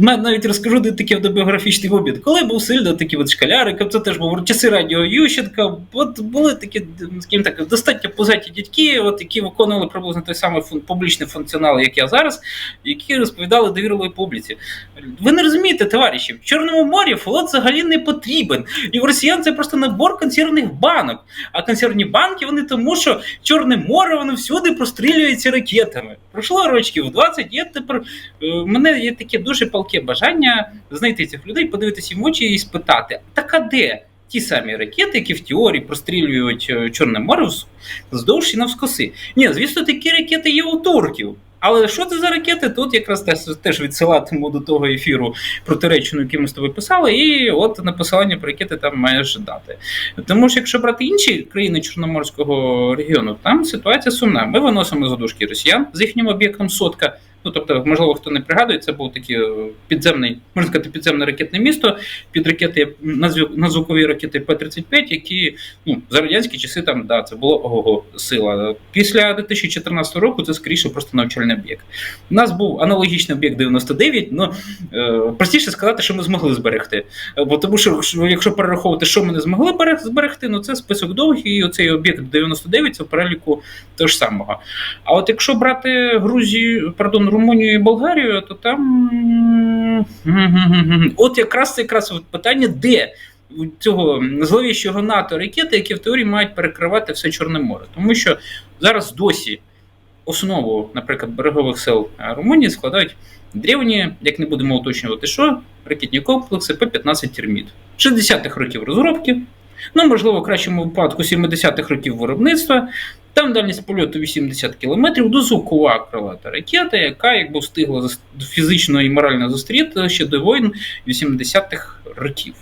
навіть розкажу де такий автобіографічний обід. Коли був сильно такий от школярик, це теж був часи радіо Ющенка. От були такі, скажімо так, достатньо позаті дядьки, от, які виконували приблизно той самий фун, публічний функціонал, як я зараз, які розповідали довірливій публіці. Ви не розумієте, товариші, в Чорному морі флот взагалі не потрібен. І в росіян це просто набор консервних банок. А консервні банки вони тому, що Чорне море воно всюди прострілюється ракетами. Пройшло рочків 20, є тепер е, в мене є таке дуже палке бажання знайти цих людей, подивитися їм в очі і спитати: так а де ті самі ракети, які в теорії прострілюють е, Чорне море вз- вздовж і навскоси? Ні, звісно, такі ракети є у турків. Але що це за ракети? Тут якраз теж, теж відсилатиму до того ефіру про Туреччину, який ми з тобою писали, і от на посилання про ракети там маєш дати. Тому що якщо брати інші країни Чорноморського регіону, там ситуація сумна. Ми виносимо задушки росіян з їхнім об'єктом сотка. Ну, тобто, можливо, хто не пригадує, це був такий е, підземний, можна сказати, підземне ракетне місто під ракети назву- надзвукові ракети П-35, які ну, за радянські часи там да, це було ого сила. Після 2014 року це скоріше просто навчальний об'єкт. У нас був аналогічний об'єкт 99, ну е, простіше сказати, що ми змогли зберегти. Бо тому що якщо перераховувати, що ми не змогли зберегти, ну це список довгий, і оцей об'єкт 99 це в переліку того ж самого. А от якщо брати Грузію, пардон, Румунію і Болгарію, то там от якраз це якраз питання, де у цього зловіщого НАТО ракети, які в теорії мають перекривати все Чорне море. Тому що зараз досі основу, наприклад, берегових сил е, Румунії складають древні, як не будемо уточнювати, що ракетні комплекси П-15 терміт. 60-х років розробки, ну, можливо, в кращому випадку 70-х років виробництва. Там дальність польоту 80 км, дозвукова крилата ракета, яка якби встигла фізично і морально зустріти ще до воїн 80-х років.